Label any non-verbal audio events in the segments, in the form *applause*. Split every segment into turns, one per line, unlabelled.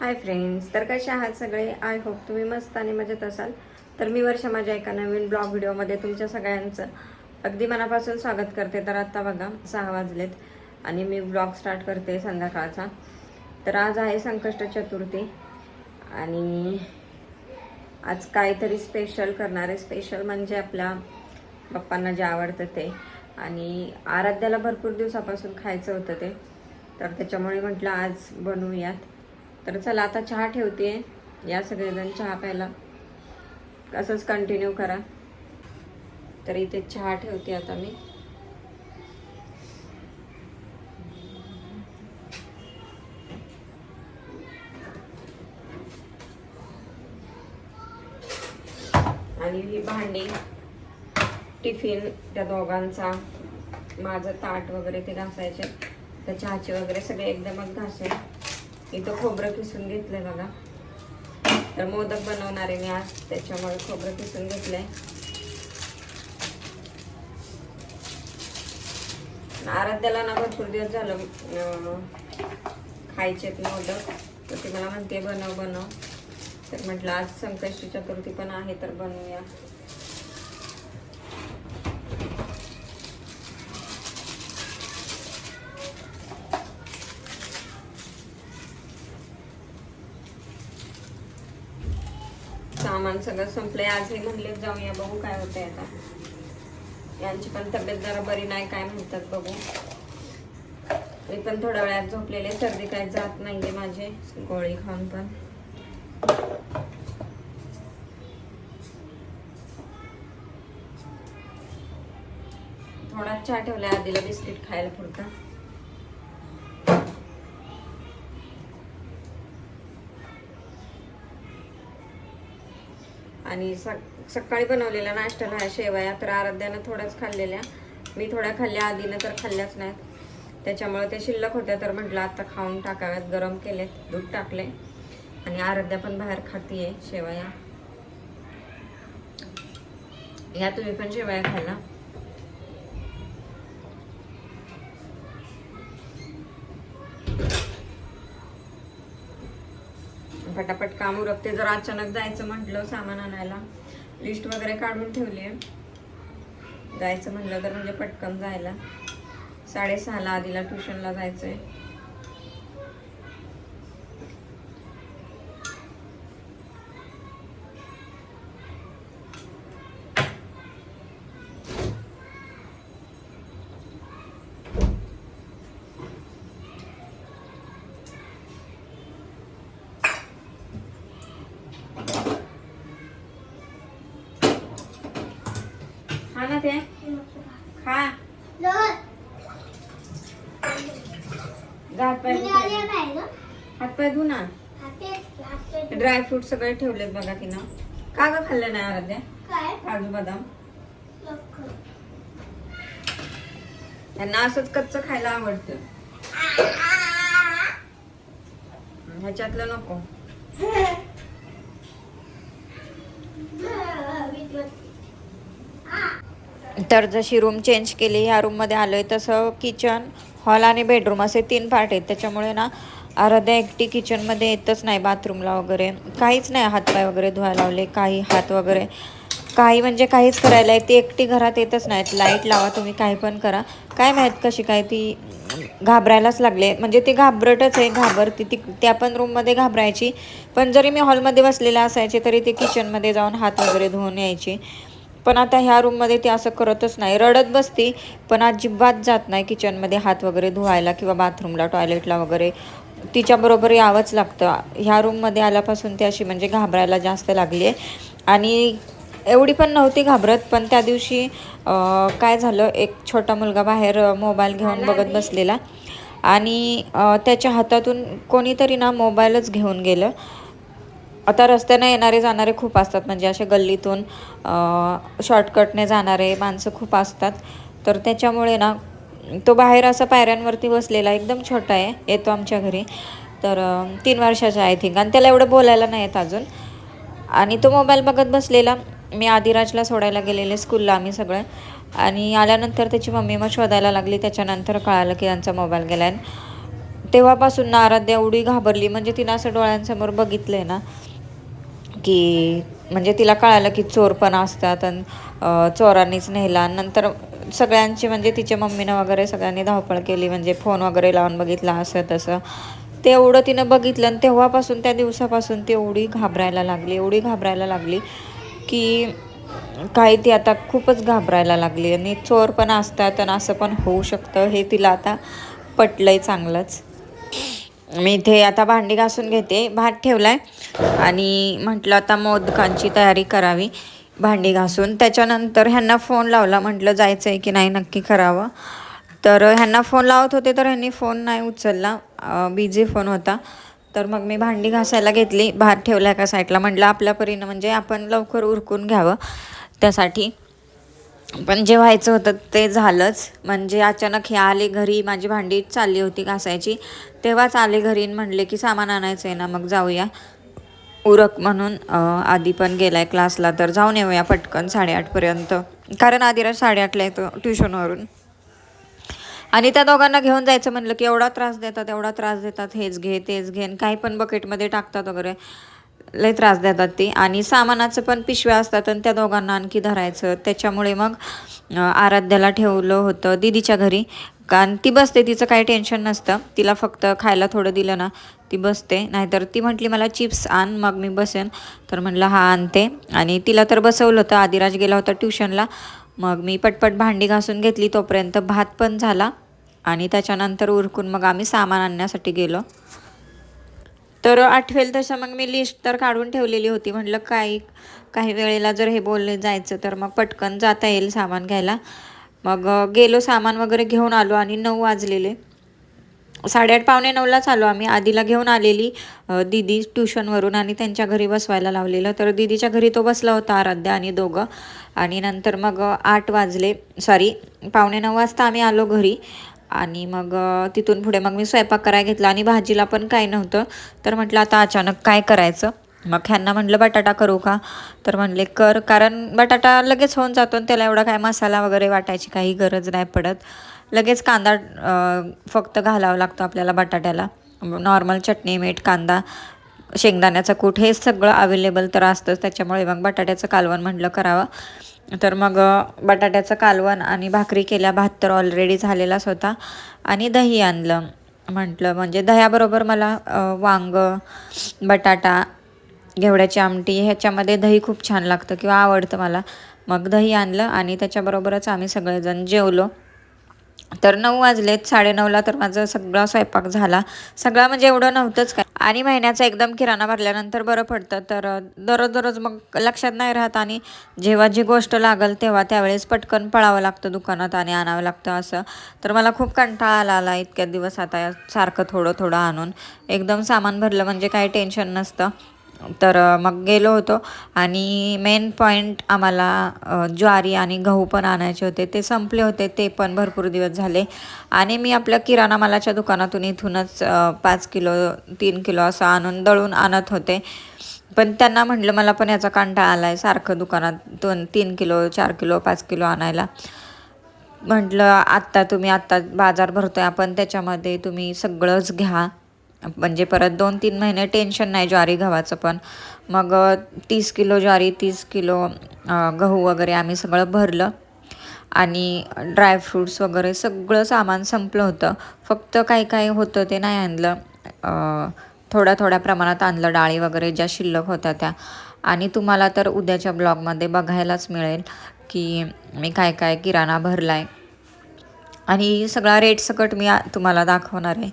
Hi friends तर कसे आहात सगळे? आय होप तुम्ही मस्त आणि मजेत असाल. तर मी वर्षा माझ्या एका नवीन ब्लॉग व्हिडिओमध्ये तुमच्या सगळ्यांचं अगदी मनापासून स्वागत करते. तर आत्ता बघा सहा वाजलेत आणि मी ब्लॉग स्टार्ट करते संध्याकाळचा. तर आज आहे संकष्ट चतुर्थी आणि आज काहीतरी स्पेशल करणारे स्पेशल म्हणजे आपल्या बाप्पांना जे आवडतं ते. आणि आराध्याला भरपूर दिवसापासून खायचं होतं ते. तर त्याच्यामुळे म्हटलं आज बनवूयात. तर चला आता चहा ठेवते. या सगळेजण चहा प्यायला. असंच कंटिन्यू करा. तर इथे चहा ठेवते आता मी. आणि ही भांडी टिफिन त्या दोघांचा माझं ताट वगैरे ते घासायचे. त्या चहाचे वगैरे सगळे एकदमच घासेल इथं खोबरं किसून घेतलंय बघा. तर मोदक बनवणार आहे मी आज त्याच्यामुळे खोबरं किसून घेतलंय. आराध्याला ना भरपूर दिवस झालं खायचे खायचेत मोदक. तर ती मला म्हणते बनव बनव. तर म्हटलं आज संकष्टी चतुर्थी पण आहे तर बनवूया. सामान सगळं संपलंय. आज हे म्हणले जाऊया बघू काय होतंय आता. यांची पण तब्येत जरा बरी नाही काय म्हणतात बघू. मी पण थोड्या वेळात झोपलेले सर्दी काय जात नाहीये माझे गोळी खाऊन पण. थोडा चहा ठेवलाय आधीला बिस्किट खायला पुरता. आणि स सकाळी बनवलेल्या नाश्त्याला ह्या शेवया तर आराध्यानं थोड्याच खाल्लेल्या. मी थोड्या खाल्ल्या आधीनं तर खाल्ल्याच नाहीत. त्याच्यामुळे ते शिल्लक होत्या तर म्हटलं आता खाऊन टाकाव्यात गरम केलेत दूध टाकले आणि आराध्या पण बाहेर खातीये शेवया. या तुम्ही पण शेवया खायला. काम उरकते. जर अचानक जायचं म्हटलं सामान आणायला लिस्ट वगैरे काढून ठेवली आहे जायचं म्हटलं तर म्हणजे पटकन जायला. साडेसहाला आधीला ट्युशनला जायचं आहे ना ते? खा. हातपाय धु. हातपाय धु ना ड्रायफ्रूट सगळे ठेवलेत बघा तिनं. का ग खाल्लं नाही आराध्या? काजू बदाम. त्यांना असंच कच्च खायला आवडतं. ह्याच्यातलं नको. *laughs* तर जशी रूम चेंज केली ह्या रूममध्ये आलो आहे तसं किचन हॉल आणि बेडरूम असे तीन पार्ट आहेत. त्याच्यामुळे ना अर्ध्या एकटी किचनमध्ये येतच नाही बाथरूमला वगैरे. काहीच नाही हातपाय वगैरे धुवायला लावले काही हात वगैरे. काही म्हणजे काहीच करायला आहे ती एकटी घरात येतच नाहीत. लाइट लावा तुम्ही काही पण करा. काय माहीत कशी काय ती घाबरायलाच लागले. म्हणजे ती घाबरटच आहे घाबरती. ती त्या पण रूममध्ये घाबरायची. पण जरी मी हॉलमध्ये बसलेला असायचे तरी ती किचनमध्ये जाऊन हात वगैरे धुवून यायची. पण आता ह्या रूममध्ये ती असं करतच नाही. रडत बसती पण अजिबात जात नाही किचनमध्ये हात वगैरे धुवायला किंवा बाथरूमला टॉयलेटला वगैरे. तिच्याबरोबर यावंच लागतं. ह्या रूममध्ये आल्यापासून ती अशी म्हणजे घाबरायला जास्त लागली आहे. आणि एवढी पण नव्हती घाबरत पण त्या दिवशी काय झालं एक छोटा मुलगा बाहेर मोबाईल घेऊन बघत बसलेला. आणि त्याच्या हातातून कोणीतरी ना मोबाईलच घेऊन गेलं. आता रस्त्याने येणारे जाणारे खूप असतात म्हणजे असे गल्लीतून शॉर्टकटने जाणारे माणसं खूप असतात. तर त्याच्यामुळे ना तो बाहेर असा पायऱ्यांवरती बसलेला एकदम छोटा आहे येतो आमच्या घरी. तर तीन वर्षाचा आय थिंक आणि त्याला एवढं बोलायला नाही येत अजून. आणि तो मोबाईल बघत बसलेला. मी आदिराजला सोडायला गेलेले स्कूलला आम्ही सगळं. आणि आल्यानंतर त्याची मम्मी मग शोधायला लागली. त्याच्यानंतर कळालं की त्यांचा मोबाईल गेला आहे तेव्हापासून ना आराध्या एवढी घाबरली म्हणजे तिनं असं डोळ्यांसमोर बघितलं आहे ना. की म्हणजे तिला कळालं की चोर पण असतात आणि चोरांनीच नेला. नंतर सगळ्यांची म्हणजे तिच्या मम्मीनं वगैरे सगळ्यांनी धावपळ केली. म्हणजे फोन वगैरे लावून बघितला असं तसं. तेवढं तिनं बघितलं आणि तेव्हापासून त्या दिवसापासून ती एवढी घाबरायला लागली. एवढी घाबरायला लागली की काही ती आता खूपच घाबरायला लागली. आणि चोर पण असतात आणि असं पण होऊ शकतं. हे तिला आता पटलं आहे चांगलंच. मी इथे आता भांडी घासून घेते. भात ठेवला आहे आणि म्हटलं आता मोदकांची तयारी करावी भांडी घासून. त्याच्यानंतर ह्यांना फोन लावला. म्हटलं जायचं आहे की नाही नक्की करावं. तर ह्यांना फोन लावत होते तर ह्यांनी फोन नाही उचलला. बिझी फोन होता. तर मग मी भांडी घासायला घेतली. भात ठेवला एका साईडला म्हटलं आपल्या परीनं म्हणजे आपण लवकर उरकून घ्यावं त्यासाठी. पण जे व्हायचं होतं ते झालंच. म्हणजे अचानक हे आले घरी माझी भांडी चालली होती घासायची. तेव्हाच आले घरी म्हणले की सामान आणायचं आहे ना मग जाऊया. उरक म्हणून आधी पण गेलाय क्लासला तर जाऊन येऊया पटकन साडेआठपर्यंत कारण आधीराज साडेआठला येतो ट्युशनवरून. आणि त्या दोघांना घेऊन जायचं म्हणलं की एवढा त्रास देतात एवढा त्रास देतात हेच घे तेच घे आणि काही पण बकेटमध्ये टाकतात वगैरे. लय त्रास देतात ते. आणि सामानाचं पण पिशव्या असतात आणि त्या दोघांना आणखी धरायचं. त्याच्यामुळे मग आराध्याला ठेवलं होतं दिदीच्या घरी. कारण ती बसते तिचं काही टेन्शन नसतं. तिला फक्त खायला थोडं दिलं ना ती बसते. नाहीतर ती म्हटली मला चिप्स आण मग मी बसेन. तर म्हटलं हा आणते. आणि तिला तर बसवलं होतं. आदिराज गेला होता ट्युशनला. मग मी पटपट भांडी घासून घेतली तोपर्यंत भात पण झाला. आणि त्याच्यानंतर उरकून मग आम्ही सामान आणण्यासाठी गेलो. तर आठवेल तशा मग मी लिस्ट तर काढून ठेवलेली होती. म्हटलं काही काही वेळेला जर हे बोलले जायचं तर मग पटकन जाता येईल सामान घ्यायला. मग गेलो सामान वगैरे घेऊन आलो आणि नऊ वाजलेले. साडेआठ पावणे नऊलाच आलो आम्ही. आधीला घेऊन आलेली दिदी दीदी ट्युशनवरून आणि त्यांच्या घरी बसवायला लावलेलं. तर दीदीच्या घरी तो बसला होता आराध्या आणि दोघं. आणि नंतर मग आठ वाजले. सॉरी पावणे नऊ वाजता आम्ही आलो घरी. आणि मग तिथून पुढे मग मी स्वयंपाक करायला घेतला आणि भाजीला पण काही नव्हतं. तर म्हटलं आता अचानक काय करायचं? मग ह्यांना म्हटलं बटाटा करू का? तर म्हणले कर. कारण बटाटा लगेच होऊन जातो आणि त्याला एवढा काय मसाला वगैरे वाटायची काही गरज नाही पडत. लगेच कांदा फक्त घालावा लागतो आपल्याला बटाट्याला. नॉर्मल चटणी मीठ कांदा शेंगदाण्याचं कूट हे सगळं अवेलेबल तर असतंच. त्याच्यामुळे मग बटाट्याचं कालवण म्हटलं करावं. तर मग बटाट्याचं कालवण आणि भाकरी केल्या. भात तर ऑलरेडी झालेलाच होता. आणि दही आणलं. म्हटलं म्हणजे दह्याबरोबर मला वांग बटाटा घेवड्याची आमटी ह्याच्यामध्ये दही खूप छान लागतं किंवा आवडतं मला. मग दही आणलं आणि त्याच्याबरोबरच आम्ही सगळेजण जेवलो. तर नऊ वाजलेत साडेनऊला तर माझा सगळा स्वयंपाक झाला. सगळा म्हणजे एवढं नव्हतंच काय. आणि महिन्याचा एकदम किराणा भरल्यानंतर बरं पडतं. तर दररोज दररोज मग लक्षात नाही राहत आणि जेव्हा जी गोष्ट लागल तेव्हा त्यावेळेस पटकन पळावं लागतं दुकानात आणि आणावं लागतं असं. तर मला खूप कंटाळा आला आला इतक्या दिवस आता सारखं थोडं थोडं आणून. एकदम सामान भरलं म्हणजे काही टेन्शन नसतं. तर मग गेलो होतो आणि मेन पॉईंट आम्हाला ज्वारी आणि गहू पण आणायचे होते. ते संपले होते ते पण भरपूर दिवस झाले. आणि मी आपल्या किराणा मालाच्या दुकानातून इथूनच पाच किलो तीन किलो असं आणून दळून आणत होते. पण त्यांना म्हटलं मला पण याचा कंटाळा आला आहे सारखं दुकानात दोन तीन किलो चार किलो पाच किलो आणायला. म्हटलं आत्ता तुम्ही आत्ता बाजार भरतो आहे आपण त्याच्यामध्ये तुम्ही सगळंच घ्या. म्हणजे परत दोन तीन महिने टेन्शन नाही ज्वारी गव्हाचं पण. मग तीस किलो ज्वारी तीस किलो गहू वगैरे आम्ही सगळं भरलं. आणि ड्रायफ्रूट्स वगैरे सगळं सामान संपलं होतं. फक्त काही काही होतं ते नाही आणलं. थोड्या थोड्या प्रमाणात आणलं डाळी वगैरे ज्या शिल्लक होत्या त्या. आणि तुम्हाला तर उद्याच्या ब्लॉगमध्ये बघायलाच मिळेल की मी काय काय किराणा भरला आहे आणि सगळा रेट सकट मी तुम्हाला दाखवणार आहे.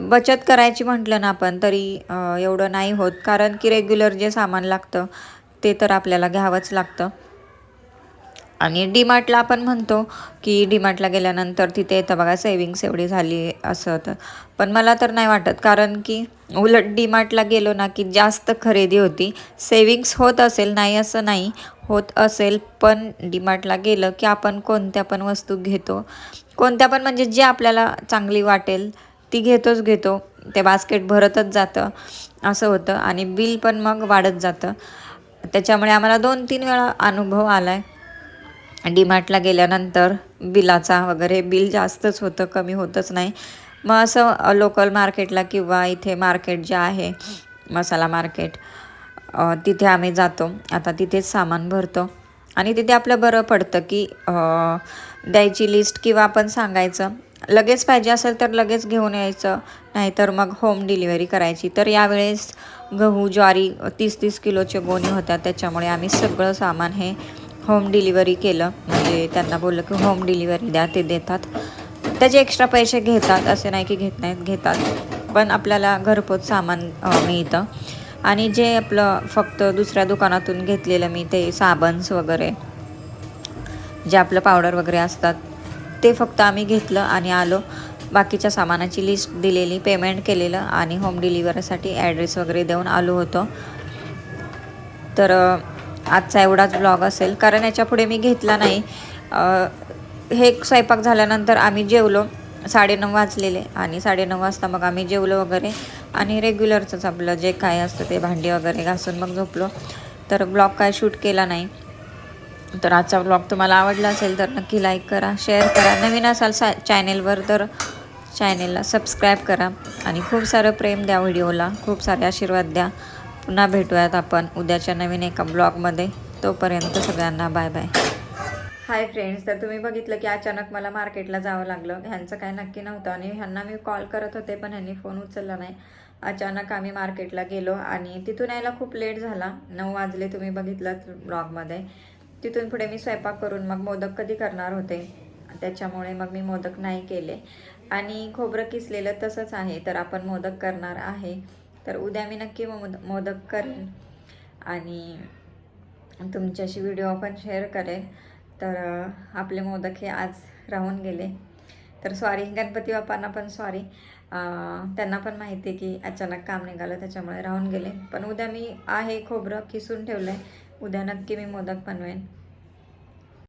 बचत करायची म्हटलं ना आपण तरी एवढं नाही होत. कारण की रेग्युलर जे सामान लागतं ते तर आपल्याला घ्यावंच लागतं. आणि डीमार्टला आपण म्हणतो की डीमार्टला गेल्यानंतर तिथे येतं बघा सेविंग्स एवढी झाली असं तर. पण मला तर नाही वाटत. कारण की उलट डीमार्टला गेलो ना की जास्त खरेदी होती. सेविंग्स होत असेल नाही असं नाही होत असेल पण डीमार्टला गेलं की आपण कोणत्या पण वस्तू घेतो. कोणत्या पण म्हणजे जे आपल्याला चांगली वाटेल ती घेतोच घेतो. ते बास्केट भरतच जातं. असं होतं. आणि बिल पण मग वाढत जातं. त्याच्यामुळे आम्हाला दोन तीन वेळा अनुभव आला आहे डीमार्टला गेल्यानंतर बिलाचा वगैरे बिल जास्तच होतं कमी होतच नाही. मग असं लोकल मार्केटला किंवा इथे मार्केट जे आहे मसाला मार्केट तिथे आम्ही जातो. आता तिथेच सामान भरतो. आणि तिथे आपलं बरं पडतं की द्यायची लिस्ट किंवा आपण सांगायचं लगेच पाहिजे असेल तर लगेच घेऊन यायचं नाहीतर मग होम डिलिव्हरी करायची. तर यावेळेस गहू ज्वारी तीस तीस किलोचे गोणी होत्या. त्याच्यामुळे आम्ही सगळं सामान हे होम डिलिव्हरी केलं. म्हणजे त्यांना बोललं की होम डिलिव्हरी द्या ते देतात. त्याचे एक्स्ट्रा पैसे घेतात असे नाही की घेत नाहीत घेतात. पण आपल्याला घरपोच सामान मिळतं. आणि जे आपलं फक्त दुसऱ्या दुकानातून घेतलेलं मी ते साबन्स वगैरे जे आपलं पावडर वगैरे असतात ते फक्त आम्ही घेतलं आणि आलो. बाकीच्या सामानाची लिस्ट दिलेली पेमेंट केलेलं आणि होम डिलिव्हरीसाठी ॲड्रेस वगैरे देऊन आलो होतो. तर आजचा एवढाच ब्लॉग असेल. कारण याच्यापुढे मी घेतला नाही. हे स्वयंपाक झाल्यानंतर आम्ही जेवलो साडेनऊ वाजलेले आणि साडेनऊ वाजता मग आम्ही जेवलो वगैरे आणि रेग्युलरचंच आपलं जे काय असतं ते भांडी वगैरे घासून मग झोपलो. तर ब्लॉग काय शूट केला नाही. तर आजचा ब्लॉग तुम्हाला आवडला असेल तर नक्की लाईक करा शेअर करा. नवीन असाल सा चॅनेलवर तर चॅनेलला सबस्क्राईब करा आणि खूप सारं प्रेम द्या व्हिडिओला खूप सारे आशीर्वाद द्या. पुन्हा भेटूयात आपण उद्याच्या नवीन एका ब्लॉगमध्ये तोपर्यंत सगळ्यांना बाय बाय हाय फ्रेंड्स तर तुम्ही बघितलं की अचानक मला मार्केटला जावं लागलं. ह्यांचं काय नक्की नव्हतं आणि ह्यांना मी कॉल करत होते पण ह्यांनी फोन उचलला नाही. अचानक आम्ही मार्केटला गेलो आणि तिथून यायला खूप लेट झाला. नऊ वाजले तुम्ही बघितलं ब्लॉगमध्ये तिथून पुढे मी स्वयंपाक करून मग मोदक कधी करणार होते. त्याच्यामुळे मग मी मोदक नाही केले. आणि खोबरं किसलेलं तसंच आहे तर आपण मोदक करणार आहे. तर उद्या मी नक्की मोद मोदक करेन. आणि तुमच्याशी व्हिडिओ पण शेअर करेन. तर आपले मोदक हे आज राहून गेले. तर सॉरी गणपती बाप्पांना पण सॉरी. त्यांना पण माहिती आहे की अचानक काम निघालं त्याच्यामुळे राहून गेले. पण उद्या मी आहे खोबरं किसून ठेवलं आहे उद्या नक्की मी मोदक बनवेन.